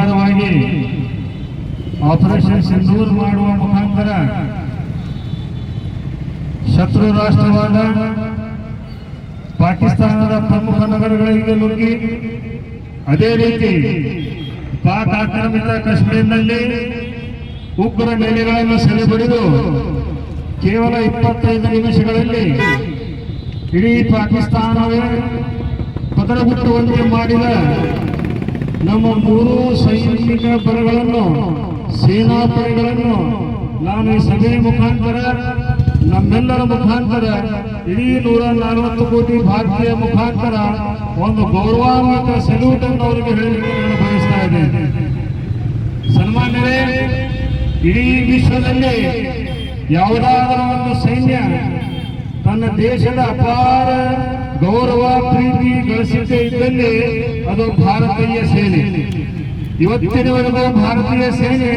ವಿಚಾರವಾಗಿ ಆಪರೇಷನ್ ಸಿಂಧೂರ್ ಮಾಡುವ ಮುಖಾಂತರ ಶತ್ರು ರಾಷ್ಟ್ರವಾದ ಪಾಕಿಸ್ತಾನದ ಪ್ರಮುಖ ನಗರಗಳಿಗೆ ನುಗ್ಗಿ ಅದೇ ರೀತಿ ಪಾಕ್ ಆಕ್ರಮಿತ ಕಾಶ್ಮೀರದಲ್ಲಿ ಉಗ್ರ ನೆಲೆಗಳನ್ನು ಸೆಳೆಬಡಿದು ಕೇವಲ ಇಪ್ಪತ್ತೈದು ನಿಮಿಷಗಳಲ್ಲಿ ಇಡೀ ಪಾಕಿಸ್ತಾನವೇ ಪದರಗುಟ್ಟುವಂತೆ ಮಾಡಿದ ನಮ್ಮ ಮೂರು ಸೈನಿಕ ಪರಗಳನ್ನು ಸೇನಾ ಪರಗಳನ್ನು ನಾನು ಈ ಸಭೆಯ ಮುಖಾಂತರ, ನಮ್ಮೆಲ್ಲರ ಮುಖಾಂತರ, ಇಡೀ ನೂರ ನಲವತ್ತು ಕೋಟಿ ಭಾರತೀಯ ಮುಖಾಂತರ ಒಂದು ಗೌರವಾನ್ವಿತ ಸಲ್ಯೂಟ್ ಅನ್ನು ಅವರಿಗೆ ಹೇಳಲಿಕ್ಕೆ ನಾನು ಬಯಸ್ತಾ ಇದ್ದೇನೆ. ಇಡೀ ವಿಶ್ವದಲ್ಲಿ ಯಾವುದಾದರೂ ಒಂದು ಸೈನ್ಯ ತನ್ನ ದೇಶದ ಅಪಾರ ಗೌರವ, ಪ್ರೀತಿ ಗಳಿಸಿದ್ದೇ ಇದ್ದಲ್ಲಿ ಅದು ಭಾರತೀಯ ಸೇನೆ. ಇವತ್ತಿನವರೆಗೂ ಭಾರತೀಯ ಸೇನೆ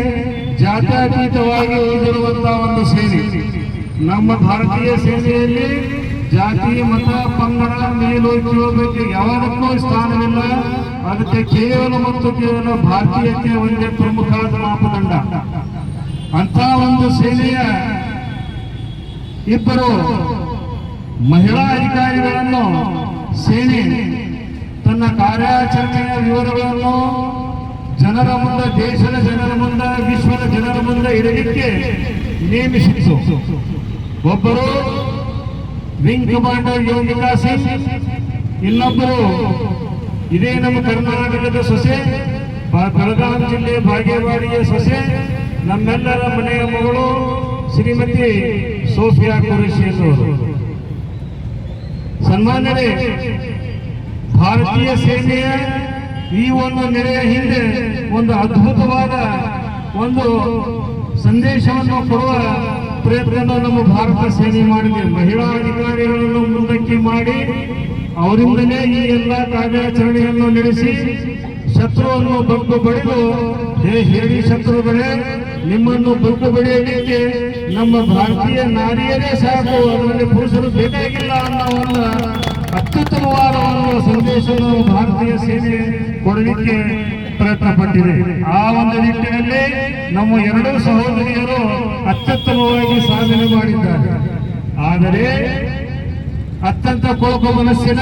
ಜಾತ್ಯಾತೀತವಾಗಿ ಉಳಿದಿರುವಂತಹ ಒಂದು ಸೇನೆ. ನಮ್ಮ ಭಾರತೀಯ ಸೇನೆಯಲ್ಲಿ ಜಾತಿ, ಮತ, ಪಂಗಡ, ಮೇಲು ಕಿಲೋಮೀಟರ್ ಯಾವಾಗಕ್ಕೂ ಸ್ಥಾನವಿಲ್ಲ. ಅದಕ್ಕೆ ಕೇವಲ ಮತ್ತು ಕೇವಲ ಭಾರತೀಯತೆ ಒಂದೇ ಪ್ರಮುಖ ಮಾಪದಂಡ. ಅಂತ ಒಂದು ಸೇನೆಯ ಇಬ್ಬರು ಮಹಿಳಾ ಅಧಿಕಾರಿಗಳನ್ನು ಸೇನೆ ತನ್ನ ಕಾರ್ಯಾಚರಣೆಯ ವಿವರಗಳನ್ನು ಜನರ ಮುಂದೆ, ದೇಶದ ಜನರ ಮುಂದೆ, ವಿಶ್ವದ ಜನರ ಮುಂದೆ ಇಡಲಿಕ್ಕೆ ನೇಮಿಸಿತ್ತು ಒಬ್ಬರು ವಿಂಗ್ ಕಮಾಂಡರ್ ಯೋಗಿತಾ ಸಿಂಗ್ ಇನ್ನೊಬ್ಬರು ಇದೇ ನಮ್ಮ ಕರ್ನಾಟಕದ ಸೊಸೆ ಬೆಳಗಾವಿ ಜಿಲ್ಲೆ ಭಾಗ್ಯವಾಡಿಯ ಸೊಸೆ, ನಮ್ಮೆಲ್ಲರ ಮನೆಯ ಮಗಳು ಶ್ರೀಮತಿ ಸೋಫಿಯಾ ಕುರೇಶಿ ಎನ್ನುವರು ಸನ್ಮಾನ್ಯರೇ ಭಾರತೀಯ ಸೇನೆಯ ಈ ಒಂದು ನೆರೆಯ ಹಿಂದೆ ಒಂದು ಅದ್ಭುತವಾದ ಒಂದು ಸಂದೇಶವನ್ನು ಕೊಡುವ ಪ್ರಯತ್ನ ನಮ್ಮ ಭಾರತ ಸೇನೆ ಮಾಡಿದೆ. ಮಹಿಳಾ ಅಧಿಕಾರಿಗಳನ್ನು ಮುಂದಕ್ಕೆ ಮಾಡಿ, ಅವರಿಂದಲೇ ಈ ಎಲ್ಲ ಕಾರ್ಯಾಚರಣೆಯನ್ನು ನಡೆಸಿ, ಶತ್ರುವನ್ನು ಬಗ್ಗು ಬಡಿದು, ಹೇ ಹೇಳಿ ಶತ್ರುಗಳೇ ನಿಮ್ಮನ್ನು ಬಗ್ಗು ಬೆಳೆಯಲಿಕ್ಕೆ ನಮ್ಮ ಭಾರತೀಯ ನಾರಿಯರೇ ಸಾಕು, ಅದರಲ್ಲಿ ಪುರುಷರು ಬೇಕಾಗಿಲ್ಲ ಒಂದು ಅತ್ಯುತ್ತಮವಾದ ಒಂದು ಸಂದೇಶವನ್ನು ಭಾರತೀಯ ಸೇನೆ ಕೊಡಲಿಕ್ಕೆ ಪ್ರಯತ್ನ ಪಟ್ಟಿದೆ ಆ ಒಂದು ನಿಟ್ಟಿನಲ್ಲಿ ನಮ್ಮ ಎರಡೂ ಸಹೋದರಿಯರು ಅತ್ಯುತ್ತಮವಾಗಿ ಸಾಧನೆ ಮಾಡಿದ್ದಾರೆ. ಆದರೆ ಅತ್ಯಂತ ಕೊಳಕು ಮನಸ್ಸಿನ,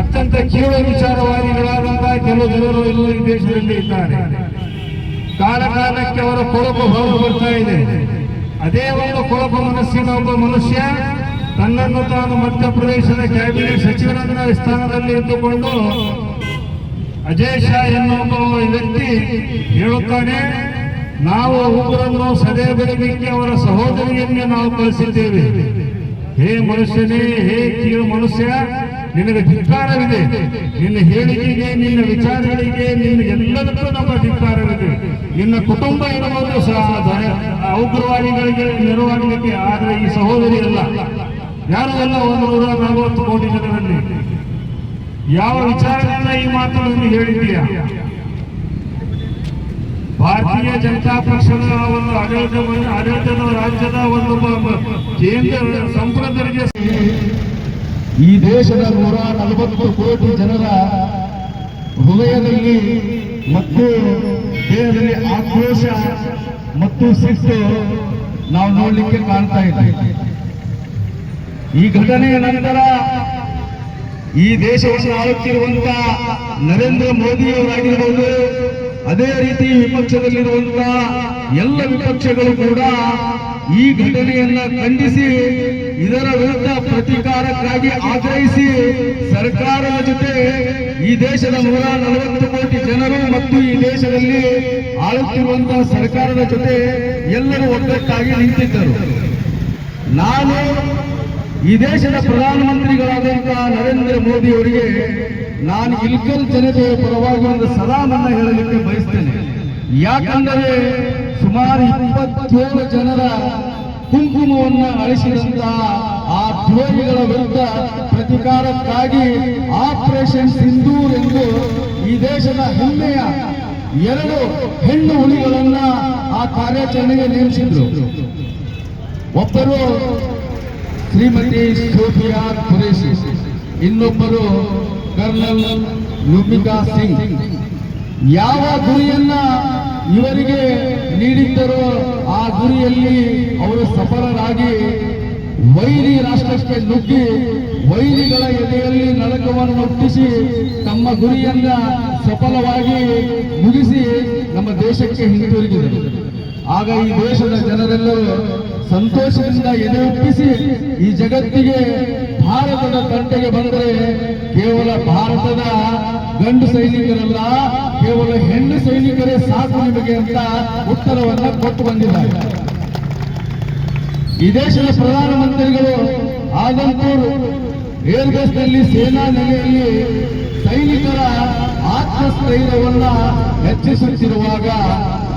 ಅತ್ಯಂತ ಕೀಳು ವಿಚಾರವಾದಿಗಳಾದಂತಹ ಕೆಲವು ಜನರು ಇಲ್ಲಿ ದೇಶದಲ್ಲಿ ಇದ್ದಾರೆ. ಕಾಲ ಕಾಲಕ್ಕೆ ಅವರ ಕೊಳಕು ಹೌದು ಬರ್ತಾ ಇದೆ. ಅದೇ ಒಂದು ಕೊಳಕು ಮನಸ್ಸಿನ ಒಬ್ಬ ಮನುಷ್ಯ ತನ್ನನ್ನು ತಾನು ಮಧ್ಯಪ್ರದೇಶದ ಕ್ಯಾಬಿನೆಟ್ ಸಚಿವರನ್ನ ಸ್ಥಾನದಲ್ಲಿ ಇದ್ದುಕೊಂಡು ಅಜಯ್ ಶಾ ಎನ್ನುವ ವ್ಯಕ್ತಿ ಹೇಳುತ್ತಾನೆ, ನಾವು ಉಗ್ರನ್ನು ಸದೆ ಬರಲಿಕ್ಕೆ ಅವರ ಸಹೋದರಿಯನ್ನೇ ನಾವು ಕಳಿಸಿದ್ದೇವೆ. ಹೇ ಮನುಷ್ಯನೇ, ಹೇ ಕೀಳು ಮನುಷ್ಯ ನಿನಗೆ ಧಿಕ್ಕಾರವಿದೆ. ನಿನ್ನ ಹೇಳಿಕೆಗೆ, ನಿನ್ನ ವಿಚಾರಗಳಿಗೆ, ನಿನ್ನ ಎಲ್ಲದಕ್ಕೂ ನಮ್ಮ ಧಿಕ್ಕಾರವಿದೆ. ನಿನ್ನ ಕುಟುಂಬ ಇರುವುದು ಸಹ ಉಗ್ರವಾದಿಗಳಿಗೆ ನೆರವಾಗಲಿಕ್ಕೆ ಆದರೆ ಈ ಸಹೋದರಿ ಅಲ್ಲ. ಯಾರು ಅಲ್ಲ ಒಂದು ನೂರ ನಲವತ್ತು ಕೋಟಿ ಜನರಲ್ಲಿ? ಯಾವ ವಿಚಾರದಿಂದ ಈ ಮಾತುಗಳನ್ನು ಹೇಳಿದ್ದೀಯಾ? ಭಾರತೀಯ ಜನತಾ ಪಕ್ಷದ ಒಂದು ಆಡಳಿತ ಆಡಳಿತದ ರಾಜ್ಯದ ಒಂದು ಕೇಂದ್ರ ಸಂಸದರಿಗೆ ಈ ದೇಶದ ನೂರ ನಲವತ್ತು ಕೋಟಿ ಜನರ ಹೃದಯದಲ್ಲಿ ಮತ್ತು ದೇಹದಲ್ಲಿ ಆಕ್ರೋಶ ಮತ್ತು ಸಿಟ್ಟು ನಾವು ನೋಡಲಿಕ್ಕೆ ಕಾಣ್ತಾ ಇದ್ದೇವೆ ಈ ಘಟನೆಯ ನಂತರ ಈ ದೇಶವನ್ನು ಆಳುತ್ತಿರುವಂತ ನರೇಂದ್ರ ಮೋದಿಯವರಾಗಿರ್ಬೋದು ಅದೇ ರೀತಿ ವಿಪಕ್ಷದಲ್ಲಿರುವಂತಹ ಎಲ್ಲ ವಿಪಕ್ಷಗಳು ಕೂಡ ಈ ಘಟನೆಯನ್ನ ಖಂಡಿಸಿ, ಇದರ ವಿರುದ್ಧ ಪ್ರತೀಕಾರಕ್ಕಾಗಿ ಆಗ್ರಹಿಸಿ ಸರ್ಕಾರದ ಜೊತೆ ಈ ದೇಶದ ನೂರ ನಲವತ್ತು ಕೋಟಿ ಜನರು ಮತ್ತು ಈ ದೇಶದಲ್ಲಿ ಆಳುತ್ತಿರುವಂತಹ ಸರ್ಕಾರದ ಜೊತೆ ಎಲ್ಲರೂ ಒಗ್ಗಟ್ಟಾಗಿ ನಿಂತಿದ್ದರು. ನಾನು ಈ ದೇಶದ ಪ್ರಧಾನಮಂತ್ರಿಗಳಾದಂತಹ ನರೇಂದ್ರ ಮೋದಿ ಅವರಿಗೆ ನಾನು ಇಲ್ಕಲ್ ಜನತೆಯ ಪರವಾಗಿ ಒಂದು ಸಲಾಮನ್ನ ಹೇಳಲಿಕ್ಕೆ ಬಯಸ್ತೇನೆ. ಯಾಕಂದರೆ ಸುಮಾರು ಇಪ್ಪತ್ತೇಳು ಜನರ ಕುಂಕುಮವನ್ನು ಅಳಿಸಿದಂತಹ ಆ ದ್ರೋಹಿಗಳ ವಿರುದ್ಧ ಪ್ರತಿಕಾರಕ್ಕಾಗಿ ಆಪರೇಷನ್ ಸಿಂಧೂರ್ ಎಂದು ಈ ದೇಶದ ಹೆಮ್ಮೆಯ ಎರಡು ಹೆಣ್ಣು ಹುಲಿಗಳನ್ನ ಆ ಕಾರ್ಯಾಚರಣೆಗೆ ನೇಮಿಸಿದ್ರು. ಒಬ್ಬರು ಶ್ರೀಮತಿ ಸೋಫಿಯಾ ಖುರೇಶಿ ಇನ್ನೊಬ್ಬರು ಕರ್ನಲ್ ನುಬಿಕಾ ಸಿಂಗ್. ಯಾವ ಗುರಿಯನ್ನ ಇವರಿಗೆ ನೀಡಿದ್ದರೋ ಆ ಗುರಿಯಲ್ಲಿ ಅವರು ಸಫಲರಾಗಿ ವೈರಿ ರಾಷ್ಟ್ರಕ್ಕೆ ನುಗ್ಗಿ ವೈರಿಗಳ ಎದೆಯಲ್ಲಿ ನರಕವನ್ನು ಒಪ್ಪಿಸಿ ತಮ್ಮ ಗುರಿಯನ್ನ ಸಫಲವಾಗಿ ಮುಗಿಸಿ ನಮ್ಮ ದೇಶಕ್ಕೆ ಹಿಂತಿರುಗಿದರು. ಆಗ ಈ ದೇಶದ ಜನರೆಲ್ಲರೂ ಸಂತೋಷದಿಂದ ಎದೆ ಒಪ್ಪಿಸಿ ಈ ಜಗತ್ತಿಗೆ ಭಾರತದ ತಂಟೆಗೆ ಬಂದರೆ ಕೇವಲ ಭಾರತದ ಗಂಡು ಸೈನಿಕರಲ್ಲ, ಕೇವಲ ಹೆಣ್ಣು ಸೈನಿಕರೇ ಸಾಕು ನಿಮಗೆ ಅಂತ ಉತ್ತರವನ್ನ ಕೊಟ್ಟು ಬಂದಿದ್ದಾರೆ. ಈ ದೇಶದ ಪ್ರಧಾನಮಂತ್ರಿಗಳು ಆದಂಪುರ್ ಏರ್ಬೇಸ್ನಲ್ಲಿ ಸೇನಾ ನೆಲೆಯಲ್ಲಿ ಸೈನಿಕರ ಆತ್ಮಸ್ಥೈರ್ಯವನ್ನ ಹೆಚ್ಚಿಸುತ್ತಿರುವಾಗ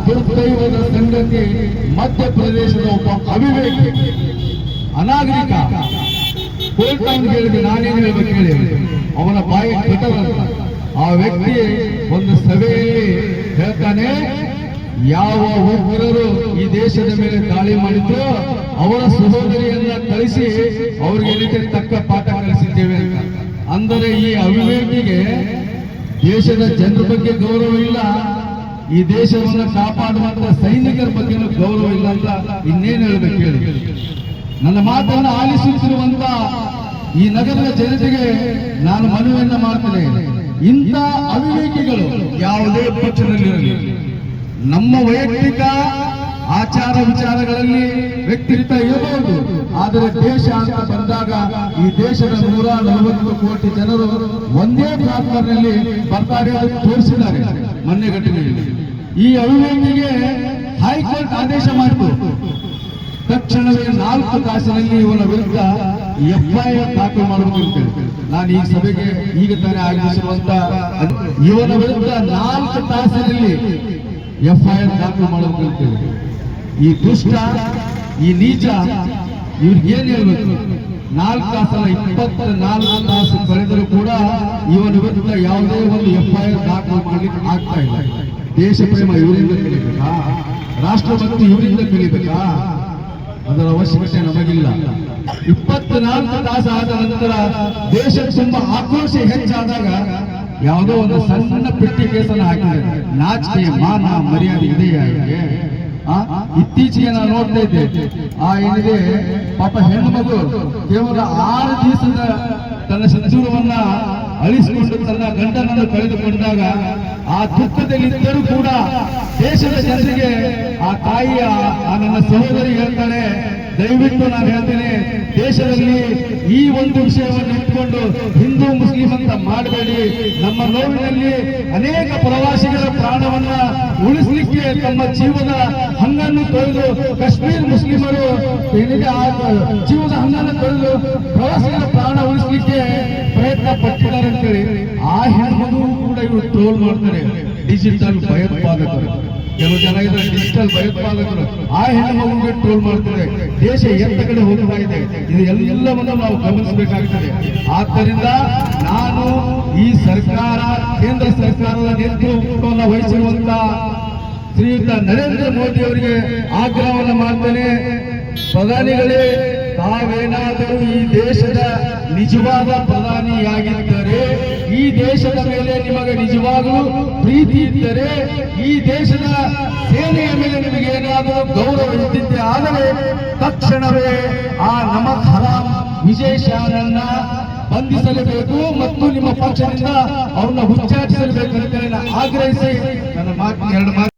ದುರ್ದೈವದ ಸಂಗತಿ ಮಧ್ಯಪ್ರದೇಶದ ಒಬ್ಬ ಅವಿವೇಕಿ, ಅನಾಗರಿಕ. ಕೋರ್ಟ್ ಹೇಳಿದೆ ನಾನೇನು ಹೇಳ್ಬೇಕು ಹೇಳಿ ಅವನ ಬಾಯಿ ಕಟವಲ್ಲ ಆ ವ್ಯಕ್ತಿ ಒಂದು ಸಭೆಯಲ್ಲಿ ಹೇಳ್ತಾನೆ, ಯಾವ ಉಗ್ರರು ಈ ದೇಶದ ಮೇಲೆ ದಾಳಿ ಮಾಡಿದ್ರು ಅವರ ಸಹೋದರಿಯನ್ನ ಕಳಿಸಿ ಅವ್ರಿಗೆ ರೀತಿ ತಕ್ಕ ಪಾಠ ಕಲಿಸಿದ್ದೇವೆ ಅಂತ. ಅಂದರೆ ಈ ಅವಿವೇಕಿಗೆ ದೇಶದ ಜನರ ಬಗ್ಗೆ ಗೌರವ ಇಲ್ಲ, ಈ ದೇಶವನ್ನು ಕಾಪಾಡುವಂತ ಸೈನಿಕರ ಬಗ್ಗೆನೂ ಗೌರವ ಇಲ್ಲ ಅಂತ ಇನ್ನೇನು ಹೇಳ್ಬೇಕು ಹೇಳಿ. ನನ್ನ ಮಾತನ್ನು ಆಲಿಸುತ್ತಿರುವಂತ ಈ ನಗರದ ಜನತೆಗೆ ನಾನು ಮನವಿಯನ್ನ ಮಾಡ್ತೇನೆ. ಇಂಥ ಅವಿವೇಕಿಗಳು ಯಾವುದೇ ಪಕ್ಷದಲ್ಲಿರಲಿ. ನಮ್ಮ ವೈಯಕ್ತಿಕ ಆಚಾರ ವಿಚಾರಗಳಲ್ಲಿ ವ್ಯಕ್ತಿತ್ವ ಇರಬಹುದು. ಆದರೆ ದೇಶ ಅಂತ ಬಂದಾಗ ಈ ದೇಶದ ನೂರ ನಲವತ್ತು ಕೋಟಿ ಜನರು ಒಂದೇ ಪ್ಲಾಟ್ಫಾರ್ಮ್ನಲ್ಲಿ ಬರ್ತಾರೆ ತೋರಿಸಿದ್ದಾರೆ ಮೊನ್ನೆ ಘಟನೆಯಲ್ಲಿ ಈ ಅವಿವೇಕಿಗೆ ಹೈಕೋರ್ಟ್ ಆದೇಶ ಮಾಡಿತು. ತಕ್ಷಣವೇ ನಾಲ್ಕು ತಾಸಿನಲ್ಲಿ ಇವನ ವಿರುದ್ಧ ಎಫ್ಐಆರ್ ದಾಖಲು ಮಾಡಬೇಕು ಅಂತ. ನಾನು ಈ ಸಭೆಗೆ ಈಗ ತಾನೇ ಆಗಮಿಸಿರುವಂತ ಇವನ ವಿರುದ್ಧ ನಾಲ್ಕು ತಾಸಿನಲ್ಲಿ ಎಫ್ಐಆರ್ ದಾಖಲು ಮಾಡಬೇಕು. ಈ ದುಷ್ಟ, ಈ ನೀಚ, ಇವ್ರಿಗೆ ಏನ್ ಹೇಳ್ಬೇಕು ನಾಲ್ಕು ತಾಸಲ್ಲ, ಇಪ್ಪತ್ತ ನಾಲ್ಕು ತಾಸು ಕಳೆದರೂ ಕೂಡ ಇವನ ವಿರುದ್ಧ ಯಾವುದೇ ಒಂದು ಎಫ್ಐಆರ್ ದಾಖಲು ಮಾಡಲಿಕ್ಕೆ ಆಗ್ತಾ ಇಲ್ಲ ದೇಶ ಪ್ರೇಮ ಇವರಿಂದ ಕಲಿಬೇಕಾ ರಾಷ್ಟ್ರಭಕ್ತಿ ಇವರಿಂದ ಕಲಿಬೇಕಾ ಅದರ ಅವಶ್ಯಕತೆ ನಮಗಿಲ್ಲ. ಇಪ್ಪತ್ನಾಲ್ಕು ತಾಸು ಆದ ನಂತರ ದೇಶ ತುಂಬಾ ಆಕ್ರೋಶ ಹೆಚ್ಚಾದಾಗ ಯಾವುದೋ ಒಂದು ಸಣ್ಣ ಪೆಟ್ಟಿ ಕೇಸನ್ನು ಹಾಕಿದ್ದಾರೆ ನಾಚಿಕೆ, ಮಾನ, ಮರ್ಯಾದೆ ಇದೆ ಇವರಿಗೆ? ಆ? ಇತ್ತೀಚೆಗೆ ನಾನು ನೋಡ್ತಾ ಇದ್ದೆ. ಆ ಏನಿದೆ, ಪಾಪ ಹೆಣ್ಣು ಮಗು ಕೇವಲ ಆರು ದಿವಸದ ತನ್ನ ಸಂಚೂರವನ್ನ ಅಳಿಸಿಕೊಂಡು ತನ್ನ ಗಂಡನನ್ನು ಕಳೆದುಕೊಂಡಾಗ ಆ ದುಃಖದಲ್ಲಿದ್ದರೂ ಕೂಡ ದೇಶದ ಜನರಿಗೆ ಆ ತಾಯಿಯ, ಆ ನನ್ನ ಸಹೋದರಿ ಹೇಳ್ತಾನೆ, ದಯವಿಟ್ಟು ನಾನು ಹೇಳ್ತೇನೆ, ದೇಶದಲ್ಲಿ ಈ ಒಂದು ವಿಷಯವನ್ನು ಇಟ್ಕೊಂಡು ಹಿಂದೂ, ಮುಸ್ಲಿಂ ಅಂತ ಮಾಡಬೇಡಿ. ನಮ್ಮ ನೋವಿನಲ್ಲಿ ಅನೇಕ ಪ್ರವಾಸಿಗರ ಪ್ರಾಣವನ್ನ ಉಳಿಸಲಿಕ್ಕೆ ತಮ್ಮ ಜೀವದ ಹಂಗನ್ನು ತೊಳೆದು ಕಾಶ್ಮೀರ್ ಮುಸ್ಲಿಮರು ಜೀವದ ಹಂಗನ್ನು ತೊಳೆದು ಪ್ರವಾಸಿಗರ ಪ್ರಾಣ ಉಳಿಸಲಿಕ್ಕೆ ಪ್ರಯತ್ನ ಪಟ್ಟಿದ್ದಾರೆ ಅಂತೇಳಿ ಆ ಹೆಣ್ಮಗು ಕೂಡ ಇವರು ಟ್ರೋಲ್ ಮಾಡ್ತಾರೆ. ಡಿಜಿಟಲ್ ಭಯೋತ್ಪಾದಕರು. ಕೆಲವು ಜನ ಇದ್ದಾರೆ ಡಿಜಿಟಲ್ ಭಯೋತ್ಪಾದಕರು. ಆ ಹೆಣ್ಣು ಟ್ರೋಲ್ ಮಾಡ್ತಾರೆ. ದೇಶ ಎತ್ತ ಕಡೆ ಹೋಗ್ತಾ ಇದೆ? ಇದು ಎಲ್ಲವನ್ನು ನಾವು ಗಮನಿಸಬೇಕಾಗ್ತದೆ. ಆದ್ದರಿಂದ ನಾನು ಈ ಸರ್ಕಾರ, ಕೇಂದ್ರ ಸರ್ಕಾರದ ನೇತೃತ್ವವನ್ನು ವಹಿಸಿರುವಂತ ಶ್ರೀಯುತ ನರೇಂದ್ರ ಮೋದಿ ಅವರಿಗೆ ಆಗ್ರಹವನ್ನು ಮಾಡ್ತೇನೆ. ಪ್ರಧಾನಿಗಳೇ, ತಾವೇನಾದರೂ ಈ ದೇಶದ ನಿಜವಾದ ಪ್ರಧಾನಿಯಾಗಿದ್ದರೆ, ಈ ದೇಶದ ಮೇಲೆ ನಿಮಗೆ ನಿಜವಾಗಲೂ ಪ್ರೀತಿ ಇದ್ದರೆ, ಈ ದೇಶದ ಸೇನೆಯ ಮೇಲೆ ನಿಮಗೆ ಏನಾದರೂ ಗೌರವ ಇದ್ದಿದ್ದೆ ಆದರೆ, ತಕ್ಷಣವೇ ಆ ನಮಕ್ ಹರಾಮ್ ವಿಜಯ್ ಬಂಧಿಸಲೇಬೇಕು ಮತ್ತು ನಿಮ್ಮ ಪಕ್ಷದಿಂದ ಅವ್ರನ್ನ ಉಚ್ಚಾಟಿಸಲೇಬೇಕು ಅಂತ ಆಗ್ರಹಿಸಿ ನನ್ನ ಮಾತು ಎರಡು ಮಾತು